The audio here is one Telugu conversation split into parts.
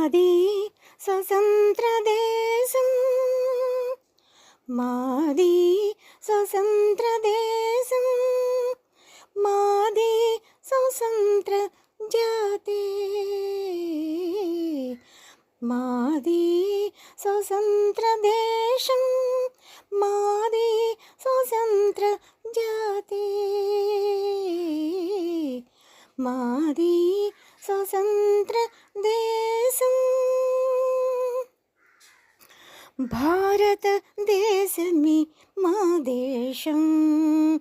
మాది స్వతంత్ర దేశం మాది స్వతంత్ర దేశం మాది స్వతంత్ర జాతి మాది స్వతంత్ర దేశం మాది స్వతంత్ర జాతి మాది స్వతంత్ర దేశం భారతదేశమి మా దేశం.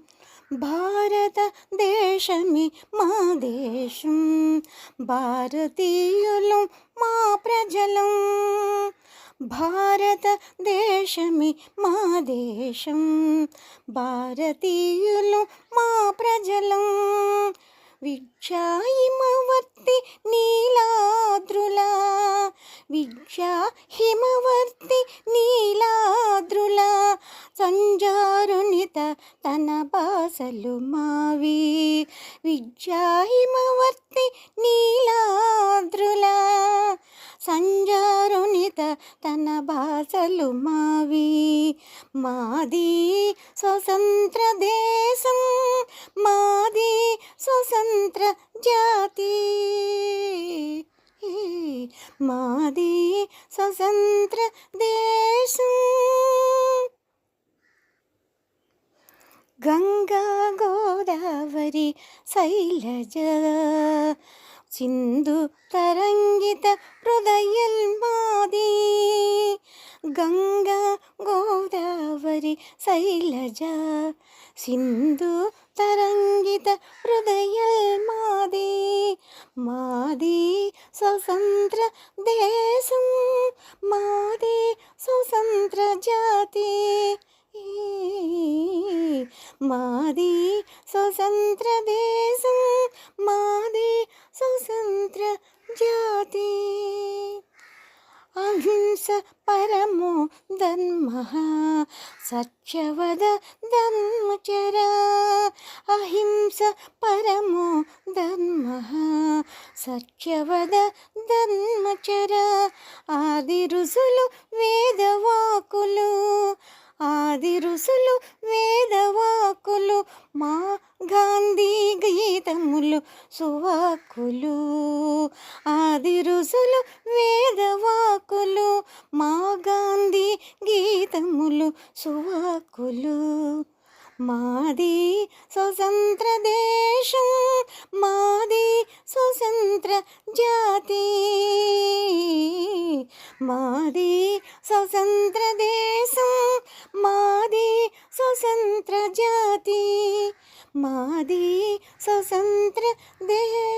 భారతదేశమి మా దేశం. భారతీయులం మా ప్రజలం. భారతదేశమి మా దేశం. భారతీయులం మా ప్రజలం. విద్యాహిమవర్తి నీలాద్రుల. విద్యా హిమవర్తి నీలాద్రుల. సంజారునిత తన బాసలు మావి. విద్యాహిమవర్తి నీలాద్రుల. సంజారునిత తన బాసలు మావి. మాది స్వతంత్ర దేశం మాది స్వతంత్ర జాతి మాది స్వతంత్ర దేశం గంగా గోదావరి శైలజ సింధు తరంగిత സുന്ദരി ശൈലജ. സിന്ധു തരംഗിത ഹൃദയ മാതി മാതി സ്വതന്ത്ര ദേശം. മാതി സ്വതന്ത്ര ജാതി. മാതി സ്വതന്ത്ര ദേശം. മാതി സ്വതന്ത്ര ജാതി. అహింస పరమో ధర్మ సత్యవద ధర్మచర. అహింస పరమో ధర్మ సత్యవద ధర్మచర. ఆది ఋషులు వేదవాకులు ఆది ఋషులు వేదవాకులు మా గాంధీ గీతములు సువాకులు. ఆది ఋషులు వేద మాది స్వతంత్ర దేశం మాది స్వతంత్ర జాతి. మాది స్వతంత్ర దేశం మాది స్వతంత్ర జాతి. మాది స్వతంత్ర దేశం.